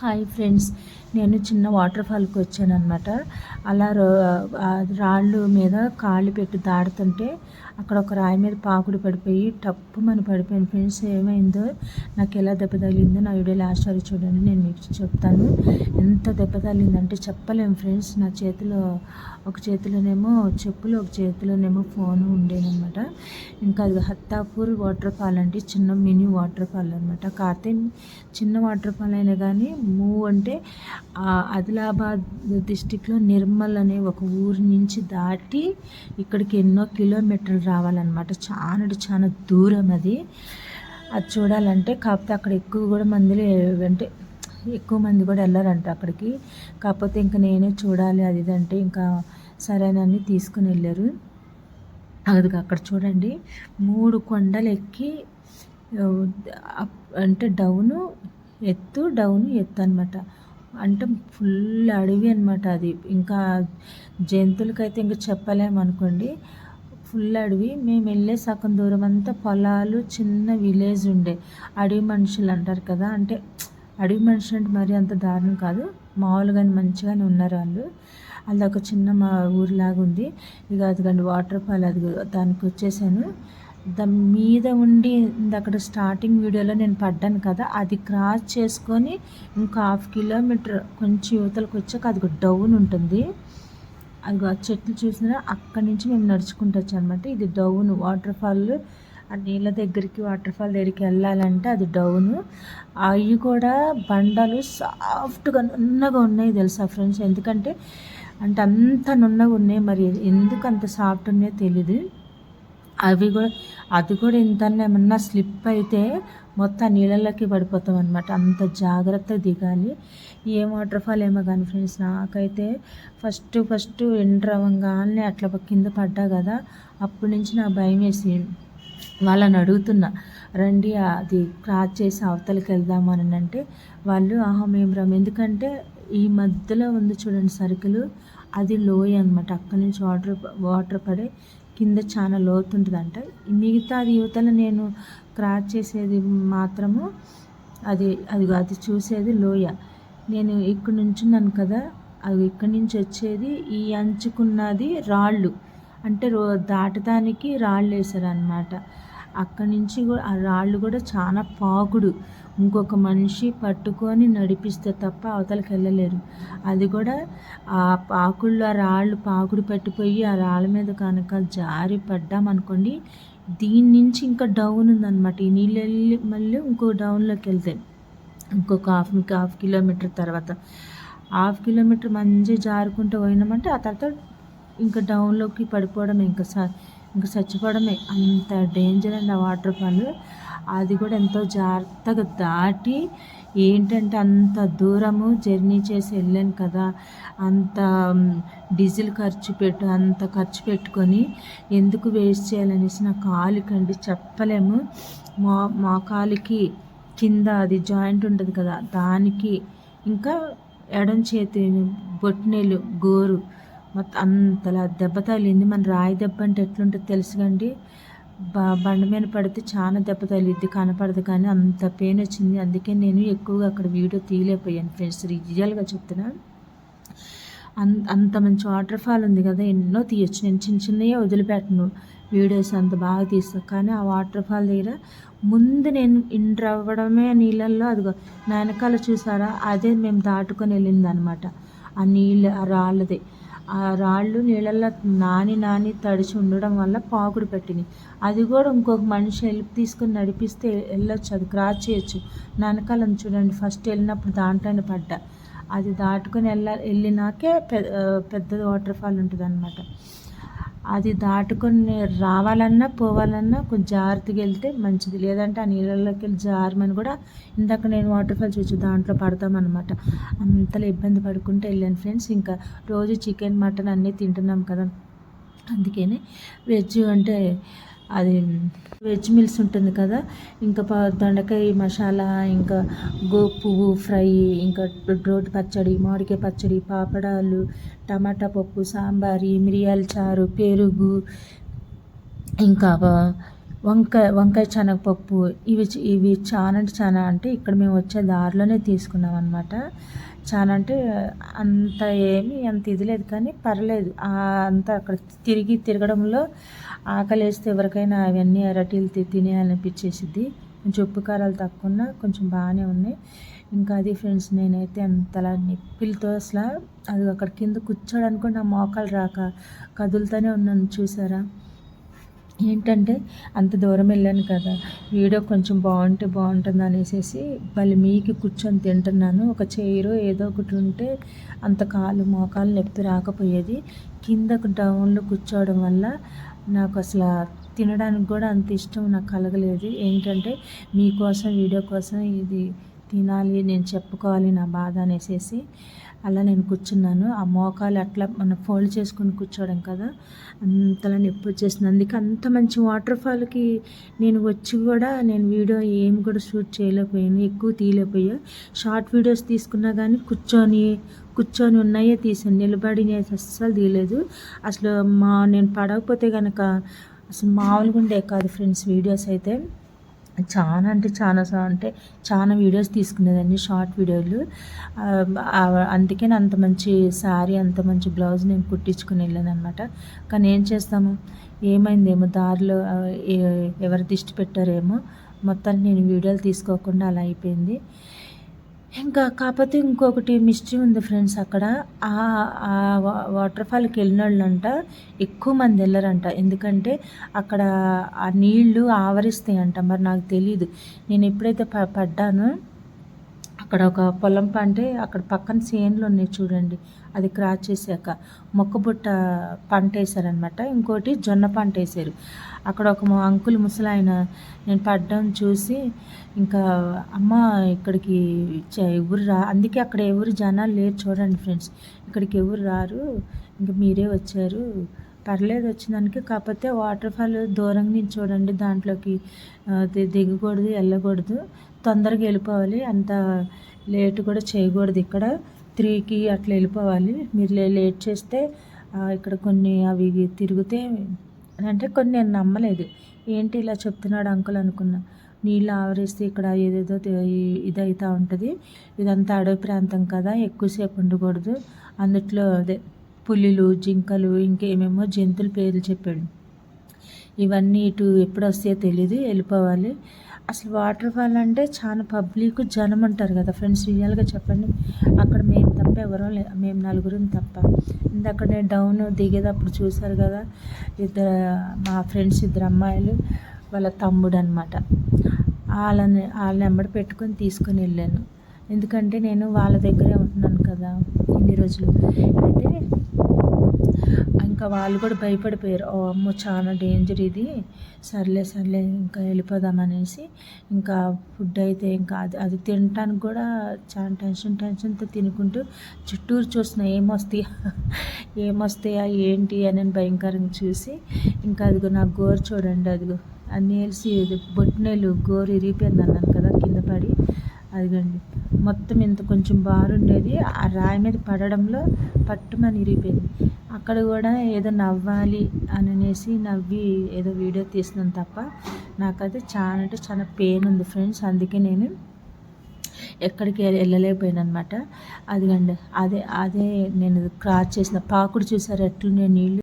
Hi friends నేను చిన్న water ఫాల్కి వచ్చాను అనమాట అలా రాళ్ళు మీద కాళ్ళు పెట్టి దాడుతుంటే అక్కడ ఒక రాయి మీద పాకుడు పడిపోయి టప్పు మన పడిపోయింది ఫ్రెండ్స్ ఏమైందో నాకు ఎలా దెబ్బ తగిలిందో నా వీడియో లాస్ట్ వరకు చూడండి నేను మీకు చెప్తాను. ఎంత దెబ్బ తగిలిందంటే చెప్పలేము ఫ్రెండ్స్. నా చేతిలో ఒక చేతిలోనేమో చెప్పులు ఒక చేతిలోనేమో ఫోన్ ఉండేదన్నమాట ఇంకా అది హత్తాపూర్ వాటర్ ఫాల్ అంటే చిన్న మినీ వాటర్ ఫాల్ అనమాట కాకపోతే చిన్న వాటర్ ఫాల్ అయినా కానీ మూవ్ అంటే ఆదిలాబాద్ డిస్టిక్లో నిర్మల్ అనే ఒక ఊరి నుంచి దాటి ఇక్కడికి ఎన్నో కిలోమీటర్లు రావాలన్నమాట. చాలా చాలా దూరం అది. అది చూడాలంటే కాకపోతే అక్కడ ఎక్కువ కూడా మంది అంటే ఎక్కువ మంది కూడా వెళ్ళారంట అక్కడికి. కాకపోతే ఇంకా నేనే చూడాలి అది ఇదంటే ఇంకా సరేనని తీసుకుని వెళ్ళారు. అది అక్కడ చూడండి మూడు కొండలు ఎక్కి అంటే డౌను ఎత్తు డౌన్ ఎత్తు అనమాట అంటే ఫుల్ అడవి అనమాట అది. ఇంకా జంతువులకైతే ఇంకా చెప్పలేమనుకోండి. ఫుల్ అడవి. మేము వెళ్ళే సగం దూరం అంతా పొలాలు చిన్న విలేజ్ ఉండే. అడవి మనుషులు అంటారు కదా. అంటే అడవి మనుషులు అంటే మరీ అంత దారుణం కాదు. మామూలుగానే మంచిగానే ఉన్నారు వాళ్ళు. అది ఒక చిన్న మా ఊరిలాగా ఉంది. ఇక అదిగండి వాటర్ ఫాల్ అది దానికి వచ్చేసాను. దాని మీద ఉండి అక్కడ స్టార్టింగ్ వీడియోలో నేను పడ్డాను కదా అది క్రాస్ చేసుకొని ఇంకా హాఫ్ కిలోమీటర్ కొంచెం యువతలకు వచ్చాక అది ఒక డౌన్ ఉంటుంది. అది ఆ చెట్లు చూసినా అక్కడి నుంచి మేము నడుచుకుంటూ వచ్చాం అనమాట ఇది డౌన్ వాటర్ ఫాల్ ఆ నీళ్ళ దగ్గరికి వాటర్ ఫాల్ దగ్గరికి వెళ్ళాలంటే అది డౌన్ అవి కూడా బండలు సాఫ్ట్గా నున్నగా ఉన్నాయి తెలుసా ఫ్రెండ్స్ ఎందుకంటే అంటే అంత నున్నగా ఉన్నాయి మరి ఎందుకు అంత సాఫ్ట్ ఉన్నాయో తెలీదు. అవి కూడా అది కూడా ఇంత ఏమన్నా స్లిప్ అయితే మొత్తం నీళ్ళలోకి పడిపోతాం అనమాట అంత జాగ్రత్త దిగాలి. ఏ వాటర్ ఫాల్ ఏమో కానీ ఫ్రెండ్స్ నాకైతే ఫస్ట్ ఫస్ట్ ఎంటర్ అవ్వగానే అట్లా కింద పడ్డా కదా అప్పటి నుంచి నా భయం వేసి వాళ్ళని అడుగుతున్నా రండి అది క్రాస్ చేసి అవతలకి వెళ్దామని అంటే వాళ్ళు ఆహా మేము రమ్. ఎందుకంటే ఈ మధ్యలో ఉంది చూడండి సరుకులు అది లోయ అనమాట అక్కడి నుంచి వాటర్ వాటర్ పడే కింద చాలా లోతుంటుందంట. మిగతా అది యువతల నేను క్రాస్ చేసేది మాత్రము అది అది అది చూసేది లోయ. నేను ఇక్కడ నుంచున్నాను కదా అది ఇక్కడి నుంచి వచ్చేది ఈ అంచుకున్నది రాళ్ళు. అంటే రో దాటడానికి రాళ్ళు వేసారు అనమాట అక్కడి నుంచి కూడా ఆ రాళ్ళు కూడా చాలా పాకుడు. ఇంకొక మనిషి పట్టుకొని నడిపిస్తే తప్ప అవతలకి వెళ్ళలేరు. అది కూడా ఆ పాకుళ్ళు ఆ రాళ్ళు పాకుడు పెట్టిపోయి ఆ రాళ్ళ మీద కనుక జారి పడ్డామనుకోండి దీని నుంచి ఇంకా డౌన్ ఉందన్నమాట. ఈ నీళ్ళు వెళ్ళి మళ్ళీ ఇంకో డౌన్లోకి వెళ్తాయి ఇంకొక హాఫ్ హాఫ్ కిలోమీటర్ తర్వాత. హాఫ్ కిలోమీటర్ మంచిగా జారుకుంటూ పోయినామంటే ఆ తర్వాత ఇంకా డౌన్లోకి పడిపోవడం ఇంకా ఇంకా చచ్చిపోవడమే. అంత డేంజర్ అండి ఆ వాటర్ ఫాల్ అది కూడా ఎంతో జాగ్రత్తగా దాటి ఏంటంటే అంత దూరము జర్నీ చేసి వెళ్ళాను కదా అంత డీజిల్ ఖర్చు పెట్టు అంత ఖర్చు పెట్టుకొని ఎందుకు వేస్ట్ చేయాలనేసి నా కాలుకండి చెప్పలేము. మా మా కాలుకి కింద అది జాయింట్ ఉంటుంది కదా దానికి ఇంకా ఎడం చేతి బొట్టినేలు గోరు మొత్తం అంతలా దెబ్బ తగిలింది. మన రాయి దెబ్బ అంటే ఎట్లుంటుంది తెలుసు కండి బండ మీద పడితే చాలా దెబ్బ తగిలిద్ది కనపడదు కానీ అంత పెయిన్ వచ్చింది. అందుకే నేను ఎక్కువగా అక్కడ వీడియో తీయలేకపోయాను ఫ్రెండ్స్. రియల్గా చెప్తున్నా. అంత అంత మంచి వాటర్ ఫాల్ ఉంది కదా ఎన్నో తీయచ్చు. నేను చిన్న చిన్నవి వదిలిపెట్టను వీడియోస్ అంత బాగా తీస్తాను కానీ ఆ వాటర్ ఫాల్ దగ్గర ముందు నేను ఇంటర్ అవ్వడమే నీళ్ళల్లో అదిగో నా వెనకాల చూసారా? అదే మేము దాటుకొని వెళ్ళింది అనమాట ఆ నీళ్ళు ఆ రాళ్ళదే. ఆ రాళ్ళు నీళ్ళల్లో నాని నాని తడిచి ఉండడం వల్ల పాకుడు పెట్టినాయి అది కూడా ఇంకొక మనిషి హెల్ప్ తీసుకొని నడిపిస్తే వెళ్ళొచ్చు అది క్రాస్ చేయొచ్చు. వెనకాలని చూడండి ఫస్ట్ వెళ్ళినప్పుడు దాంట్లోనే పడ్డా. అది దాటుకొని వెళ్ళ వెళ్ళినాకే పెద్ద వాటర్ ఫాల్ ఉంటుంది అనమాట అది దాటుకొని రావాలన్నా పోవాలన్నా కొంచెం జాగ్రత్తగా వెళ్తే మంచిది. లేదంటే ఆ నీళ్ళలోకి వెళ్ళి జారమని కూడా ఇందాక నేను వాటర్ ఫాల్ చూసి దాంట్లో పడతామన్నమాట అంతలో ఇబ్బంది పడుకుంటూ వెళ్ళాను ఫ్రెండ్స్. ఇంకా రోజు చికెన్ మటన్ అన్నీ తింటున్నాం కదా. అందుకని వెజ్ అంటే అది వెజ్ మిల్స్ ఉంటుంది కదా ఇంకా దొండకాయ మసాలా ఇంకా గోపువ్వు ఫ్రై ఇంకా రోటి పచ్చడి మామిడికాయ పచ్చడి పాపడాలు టమాటా పప్పు సాంబారి మిరియాల చారు పెరుగు ఇంకా వంకాయ వంకాయ శనగపప్పు ఇవి ఇవి చాలా అంటే చాలా అంటే ఇక్కడ మేము వచ్చే దారిలోనే తీసుకున్నాం అనమాట చాలా అంటే అంత ఏమి అంత ఇది లేదు కానీ పర్లేదు. అంత అక్కడ తిరిగి తిరగడంలో ఆకలి వేస్తే ఎవరికైనా అవన్నీ అరటీలు తినేయాలనిపించేసిద్ది. కొంచెం ఉప్పు కారాలు తక్కువ కొంచెం బాగానే ఉన్నాయి. ఇంకా అది ఫ్రెండ్స్ నేనైతే అంతలా నిప్పిలతో అసలు అది అక్కడ కింద కూర్చోడానికి నా మోకాలు రాక కదులుతూనే ఉన్నాను చూసారా? ఏంటంటే అంత దూరం వెళ్ళాను కదా వీడియో కొంచెం బాగుంటే బాగుంటుంది అనేసి మళ్ళీ మీకు కూర్చొని తింటున్నాను. ఒక చైరు ఏదో ఒకటి ఉంటే అంత కాలు మోకాలు నొప్పి రాకపోయేది. కిందకు డౌన్లో కూర్చోవడం వల్ల నాకు అసలు తినడానికి కూడా అంత ఇష్టం నాకు కలగలేదు. ఏంటంటే మీకోసం వీడియో కోసం ఇది తినాలి నేను చెప్పుకోవాలి నా బాధ అనేసి అలా నేను కూర్చున్నాను. ఆ మోకాలు అట్లా మనం ఫోల్డ్ చేసుకుని కూర్చోవడం కదా అంతలా నొప్పి వచ్చేసింది. అందుకే అంత మంచి వాటర్ ఫాల్కి నేను వచ్చి కూడా నేను వీడియో ఏం కూడా షూట్ చేయలేకపోయాను ఎక్కువ తీయలేకపోయా. షార్ట్ వీడియోస్ తీసుకున్నా కానీ కూర్చొని కూర్చొని ఉన్నాయే తీసాను. నిలబడి అస్సలు తీయలేదు. అసలు మా నేను పడకపోతే కనుక అసలు మామూలుగా ఉండే కాదు ఫ్రెండ్స్ వీడియోస్ అయితే. చాలా అంటే చాలా అంటే చాలా వీడియోస్ తీసుకునేదండి షార్ట్ వీడియోలు అందుకే అంత మంచి శారీ అంత మంచి బ్లౌజ్ నేను కుట్టించుకుని వెళ్ళాను అనమాట కానీ ఏం చేస్తాము? ఏమైందేమో దారిలో ఎవరు దిష్టి పెట్టారేమో మొత్తాన్ని నేను వీడియోలు తీసుకోకుండా అలా అయిపోయింది. ఇంకా కాకపోతే ఇంకొకటి మిస్టరీ ఉంది ఫ్రెండ్స్ అక్కడ. ఆ వాటర్ ఫాల్కి వెళ్ళిన వాళ్ళంట ఎక్కువ మంది వెళ్ళరంట. ఎందుకంటే అక్కడ ఆ నీళ్ళు ఆవరిస్తాయంట. మరి నాకు తెలియదు నేను ఎప్పుడైతే ప పడ్డానో అక్కడ ఒక పొలం పంటే అక్కడ పక్కన చేనులు ఉన్నాయి చూడండి. అది క్రాచ్ చేశాక మొక్కబుట్ట పంట వేశారనమాట ఇంకోటి జొన్న పంట వేసారు అక్కడ ఒక అంకుల్ ముసలాయన నేను పడ్డం చూసి ఇంకా అమ్మ ఇక్కడికి ఎవరు రా అందుకే అక్కడ ఎవరు జనాలు లేరు చూడండి ఫ్రెండ్స్. ఇక్కడికి ఎవరు రారు. ఇంకా మీరే వచ్చారు. పర్లేదు వచ్చిందానికి. కాకపోతే వాటర్ ఫాల్ దూరం నుంచి చూడండి దాంట్లోకి దిగకూడదు వెళ్ళకూడదు. తొందరగా వెళ్ళిపోవాలి. అంత లేట్ కూడా చేయకూడదు ఇక్కడ. త్రీకి అట్లా వెళ్ళిపోవాలి. మీరు లేట్ చేస్తే ఇక్కడ కొన్ని అవి తిరిగితే అంటే కొన్ని నేను నమ్మలేదు. ఏంటి ఇలా చెప్తున్నాడు అంకుల్ అనుకున్నా. నీళ్ళు ఆవరిస్తే ఇక్కడ ఏదేదో ఇదవుతూ ఉంటుంది. ఇదంతా అడవి ప్రాంతం కదా ఎక్కువసేపు ఉండకూడదు. అందుట్లో అదే పులిలు జింకలు ఇంకేమేమో జంతువుల పేర్లు చెప్పాడు. ఇవన్నీ ఇటు ఎప్పుడు వస్తాయో తెలియదు వెళ్ళిపోవాలి. అసలు వాటర్ ఫాల్ అంటే చాలా పబ్లిక్ జనం అంటారు కదా ఫ్రెండ్స్ రియల్గా చెప్పండి. అక్కడ మేము తప్ప ఎవరో లే మేము నలుగురం తప్ప. ఇందాక నేను డౌన్ దిగేటప్పుడు చూశారు కదా ఇద్దరు మా ఫ్రెండ్స్ ఇద్దరు అమ్మాయిలు వాళ్ళ తమ్ముడు అనమాట వాళ్ళని వాళ్ళ నెంబర్ పెట్టుకొని తీసుకొని వెళ్ళాను. ఎందుకంటే నేను వాళ్ళ దగ్గరే ఉంటున్నాను కదా ఇన్ని రోజులు. అయితే ఇంకా వాళ్ళు కూడా భయపడిపోయారు. ఓ అమ్మో చాలా డేంజర్ ఇది. సర్లే సర్లే ఇంకా వెళ్ళిపోదాం అనేసి ఇంకా ఫుడ్ అయితే ఇంకా అది అది తినటానికి కూడా చాలా టెన్షన్ టెన్షన్తో తినుకుంటూ చుట్టూరు చూసిన ఏమొస్తాయా? ఏమొస్తాయా? ఏంటి? అని భయంకరంగా చూసి ఇంకా అదిగో నా గోరు చూడండి అదిగో. అన్నీ వేసి బొట్టినేలు గోరు ఇరిగిపోయింది అన్నాను కదా కింద పడి. అదిగండి. మొత్తం ఇంత కొంచెం బారుండేది ఆ రాయి మీద పడడంలో పట్టుమని ఇరిగిపోయింది. అక్కడ కూడా ఏదో నవ్వాలి అని అనేసి నవ్వి ఏదో వీడియో తీసినాను తప్ప నాకైతే చాలా అంటే చాలా పెయిన్ ఉంది ఫ్రెండ్స్ అందుకే నేను ఎక్కడికి వెళ్ళలేకపోయాను అనమాట అదిగండి అదే అదే నేను క్రాస్ చేసిన పాకుడు చూసారు? ఎట్లు నేను నీళ్ళు